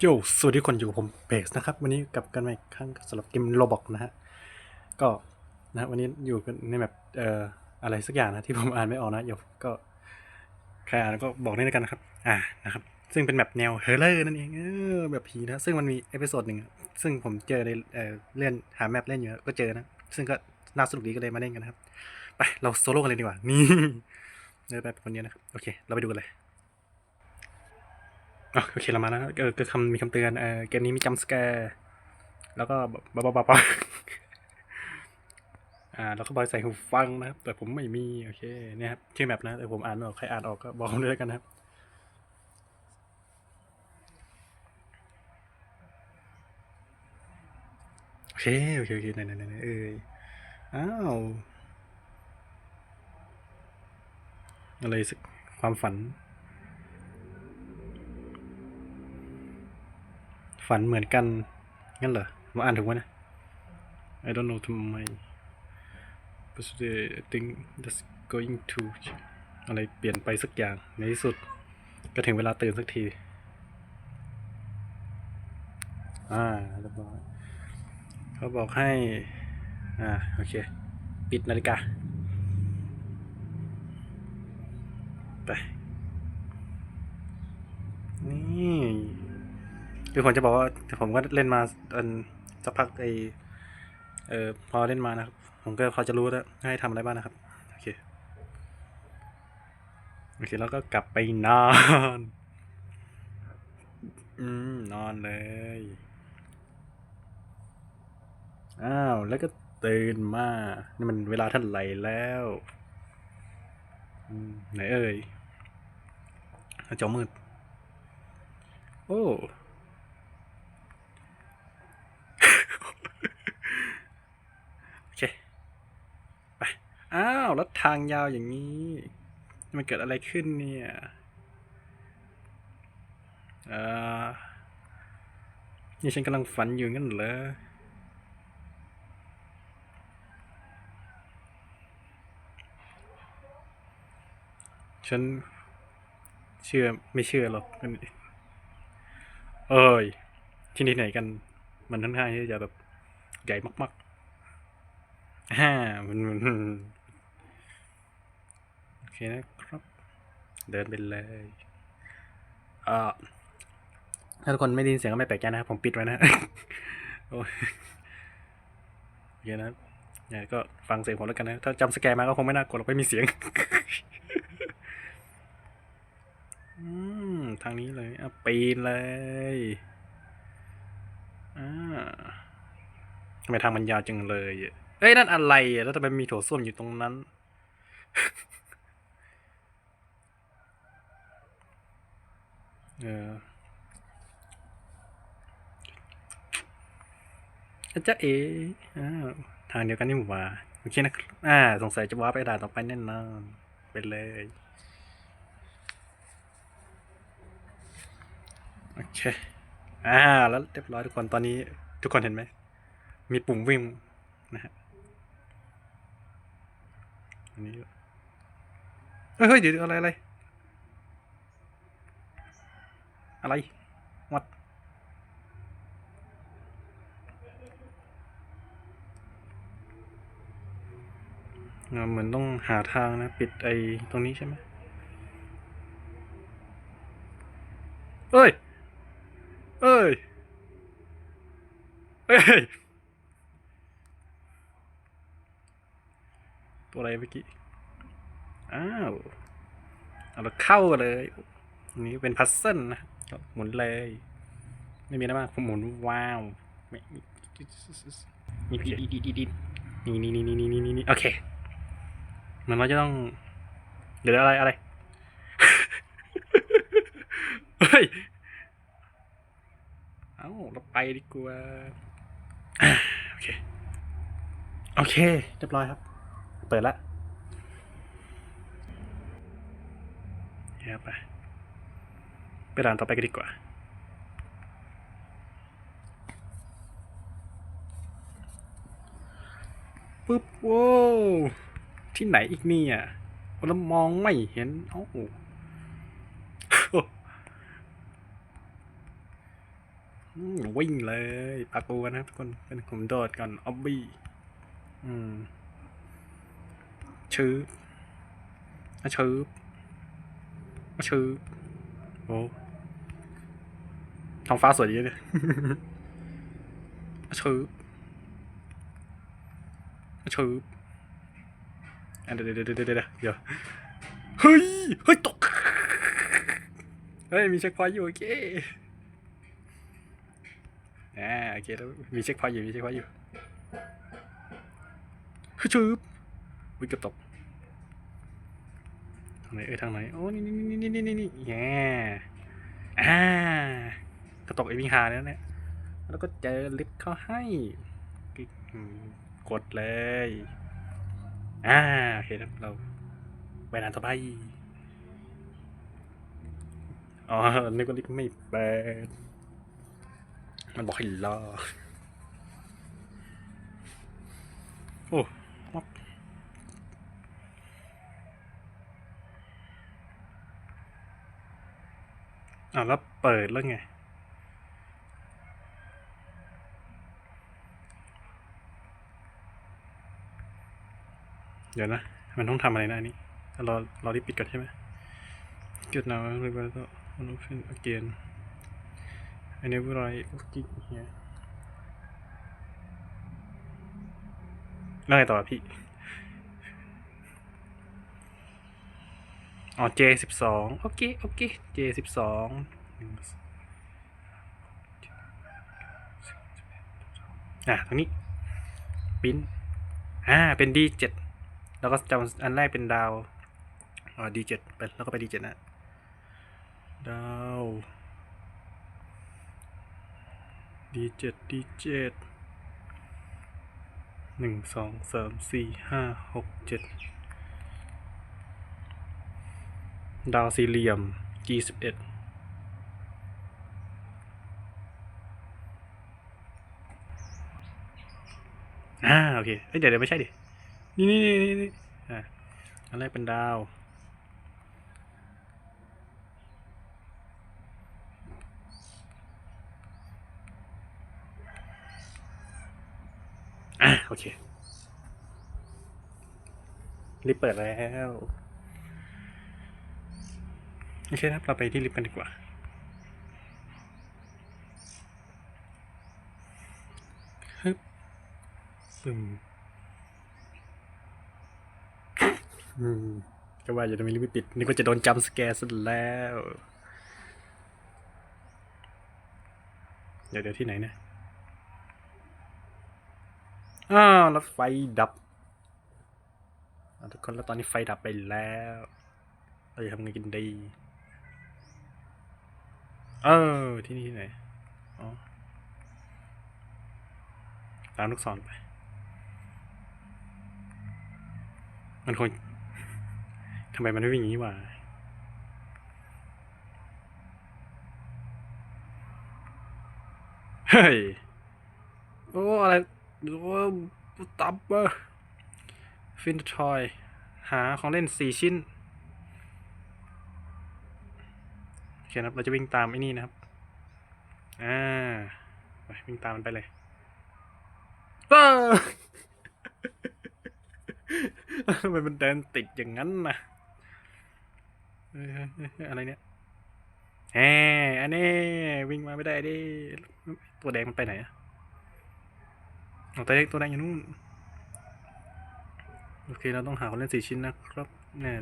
โยสวัสดีคนอยู่กับผมเบสนะครับ วันนี้กลับกันมาอีกครั้งสำหรับเกมโรบอกนะฮะ ก็นะวันนี้อยู่กันในแบบเอ่ออะไรสักอย่างนะที่ผมอ่านไม่ออกนะเดี๋ยวก็ใครอ่านก็บอกได้แล้วกันนะครับ อ่านะครับ ซึ่งเป็นแบบแนวเฮอร์เรอร์นั่นเองเออแบบผีนะ ซึ่งมันมีเอพิโซดหนึ่งซึ่งผมเจอในเอ่อเล่นหาแมปเล่นอยู่ก็เจอนะ ซึ่งก็น่าสนุกดีก็เลยมาเล่นกันนะครับ ไปเราโซโล่กันเลยดีกว่านี่เดินไปคนเดียวนะครับโอเค เราไปดูกันเลย โอเคเรามาแล้วนะเออก็คำมีคำเตือนเออเกมนี้มีจัมสแกร์แล้วก็บ๊าบาบาบาอ่าแล้วก็บอยใส่หูฟังนะครับ แต่ผมไม่มีโอเคเนี่ยครับชื่อแมปนะแต่ผมอ่านไม่ออกใครอ่านออกก็บอกผมด้วยกันนะครับโอเคโอเคโอเคไหนไหนไหนไหนเอ้ยอ้าวอะไรสักความฝัน ฝันเหมือนกัน งั้นเหรอมาอ่านถูกไหมนะ I don't know ทำไม but I think that's going to อะไรเปลี่ยนไปสักอย่าง ในที่สุด ก็ถึงเวลาตื่นสักที อ่าเรียบร้อยเขาบอกให้ อ่า โอเค ปิดนาฬิกา ไป นี่ คือผมจะบอกว่าผมก็เล่นมาอันสักพักไอเออพอเล่นมานะครับ ผมก็พอจะรู้แล้วให้ทำอะไรบ้างนะครับ โอเค โอเค แล้วก็กลับไปนอน อืม นอนเลย อ้าว แล้วก็ตื่นมา นี่มันเวลาเท่าไหร่แล้วไหนเอ่ยจอมืด โอ้ โอเค ไป อ้าว แล้วทางยาวอย่างนี้ มันเกิดอะไรขึ้นเนี่ยเอ่อนี่ฉันกำลังฝันอยู่งั้นเหรอฉันเชื่อไม่เชื่อหรอกเอ้ย ที่นี่ไหนกัน มันค่อนข้างที่จะแบบใหญ่มากๆฮ่ามัน นโอเคนะครับ เดินไปเลยเอ่อถ้าทุกคนไม่ได้ยินเสียงก็ไม่แปลกใจนะครับ ผมปิดไว้นะโอ้ยโอเคนะเนี่ยก็ฟังเสียงผมแล้วกันนะ ถ้าจำสแกนมาก็คงไม่น่ากลัวหรอกไม่มีเสียงอืมทางนี้เลยอะปีนเลยอ่าทำไมทางมันยาวจังเลยอะเอ้ยนั่นอะไรอะแล้วทำไมมีโถส้วมอยู่ตรงนั้น เอาจ๊ะเอ๋อ้าวทางเดียวกันนี่หว่าโอเคนะครับอ่า สงสัยจะว้าไปด่านต่อไปแน่นอนไปเลย โอเค อ่า แล้วเรียบร้อยทุกคน ตอนนี้ทุกคนเห็นไหม มีปุ่มวิ่งนะฮะ อันนี้เฮ้ยเฮ้ยเดี๋ยวอะไรอะไร อะไรวัดเหมือนต้องหาทางนะ ปิดไอ้ตรงนี้ใช่ไหมเอ้ย เอ้ย เอ้ย ตัวอะไรเมื่อกี้ อ้าว เอาเราเข้าเลยนนี้เป็นพัซเซิลนะ หมุนเลย ไม่มีอะไรมากผมหมุนว้าวไม่มีนี่ดีดีดีดีนี่นี่นี่นี่นี่นี่นี่โอเคเหมันเราจะต้องเดี๋ยวอะไรอะไรเฮ้ยเอ้าเราไปดีกว่าโอเคโอเคเรียบร้อยครับ เปิดละเดี๋ยวไป ด่านต่อไปกันดีกว่าปึ๊บโว้ที่ไหนอีกเนี่ยเรามองไม่เห็นเอ้วิ่งเลยปากูนะครับทุกคนเป็นผมโดดก่อนออบบี้อืมชื้อชื้อชื้อโอ้ ท้องฟ้าสวยดีเลยชื้อชื้อเดี๋ยวเดี๋ยวเดี๋ยวเดี๋ยวเดี๋ยวเดี๋ยวเฮ้ย เฮ้ยตก เฮ้ย มีเช็คพอยต์อยู่โอเคอ่าโอเคแล้วมีเช็คพอยต์อยู่ มีเช็คพอยต์อยู่ฮึชืบวิ่งกือบตกทางไหนเอ้ยทางไหน โอ้ นี่นี่นี่นี่นี่นี่แง่อ่า กระตกไอวิงหาเนี่ยนะแล้วก็เจอลิฟต์เขาให้ กดเลย อ่าโอเคครับเราไปนานต่อไป อ๋อ นึกว่าลิฟต์ไม่เปิดมันบอกให้รอ โอ้อ่าแล้วเปิดแล้วไง เดี๋ยวนะ มันต้องทำอะไรนะอันนี้รอรอรีบปิดก่อนใช่ไหม Good now, everybody, on open again. I never write looking here แล้วไงต่อพี่ อ๋อ J สิบสองโอเค โอเค J สิบสองอะ ตรงนี้ปิ้นอ่า เป็น D เจ็ด แล้วก็จำอันแรกเป็นดาวอ๋อ D เจ็ดไปแล้วก็ไป D เจ็ดนะดาวดีเจ็ดดีเจ็ดหนึ่งสองสามสี่ห้าหกเจ็ดดาวสี่เหลี่ยม G สิบเอ็ดอ่าโอเคเอ้ยเดี๋ยวเดี๋ยวไม่ใช่ดิ นี่นี่นี่นี่อ่าอันแรกเป็นดาว อะ โอเคลิฟต์เปิดแล้ว โอเคนะครับ เราไปที่ลิฟต์กันดีกว่าฮึบปึ้มอืม ก็ว่าจะทำไมลิฟต์ไม่ปิดนี่ก็จะโดนจัมป์สแกร์ซะแล้ว เดี๋ยวเดี๋ยวที่ไหนนะอ้าวแล้วไฟดับทุกคนแล้วตอนนี้ไฟดับไปแล้วเราจะทำไงกินดี เออ ที่นี่ที่ไหนอ๋อตามลูกศรไป มันคง ทำไมมันไม่วิ่งอย่างนี้วะเฮ้ย โอ้ อะไรหรือว่าตับเบอร์ฟินทอย หาของเล่นสี่ชิ้น โอเคนะครับ เราจะวิ่งตามไอ้นี่นะครับ อ่า ไปวิ่งตามมันไปเลยเอ้อทำไมมันเดินติดอย่างนั้นนะเอะไรเนี่ยแหมอันนี้วิ่งมาไม่ได้ดิ ตัวแดงมันไปไหนอะตัวเล็กตัวแดงอยู่นู่น โอเค เราต้องหาคนเล่นสี่ชิ้นนะครับแน่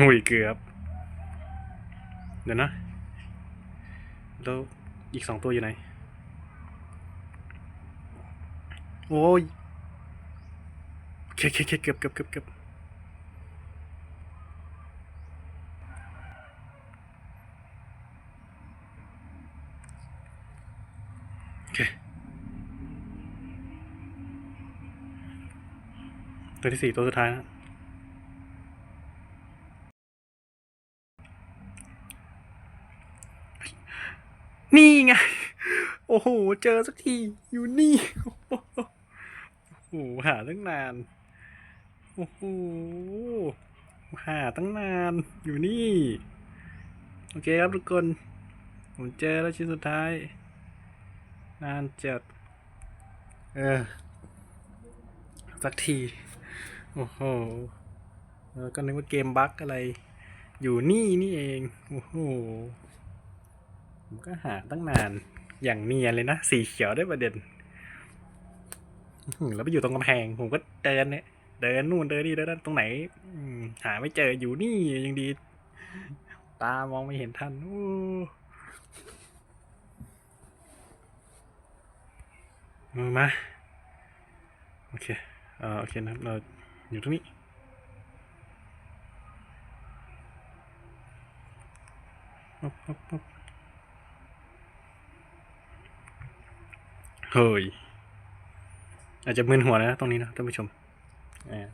งุยเกือบ เดี๋ยวนะ แล้วอีกสองตัวอยู่ไหน โอ้ย เคเคเคเกือบเกือบเกือบเกือบ ตัวที่สี่ตัวสุดท้ายนะนี่ไง โอ้โห เจอสักที อยู่นี่ โอ้โห หาตั้งนาน โอ้โห หาตั้งนาน อยู่นี่ โอเคครับทุกคน ผมเจอแล้วชิ้นสุดท้าย นานจัด เออ สักที โอ้โหแล้วก็นึกว่าเกมบั๊กอะไร อยู่นี่นี่เอง โอ้โห ผมก็หาตั้งนาน อย่างเนียนเลยนะ สีเขียวได้ประเด็น แล้วไปอยู่ตรงกำแพง ผมก็เดินเนี่ย เดินนู่นเดินนี่เดินนั่นตรงไหนหาไม่เจออยู่นี่ยังดี ตามองไม่เห็นทันโอ้มามาโอเค เอ่อ โอเคนะครับ เรา อยู่ตรงนี้ ปุ๊บปุ๊บปุ๊บเฮ้ย อาจจะมึนหัวนะตรงนี้นะท่านผู้ชมอ่า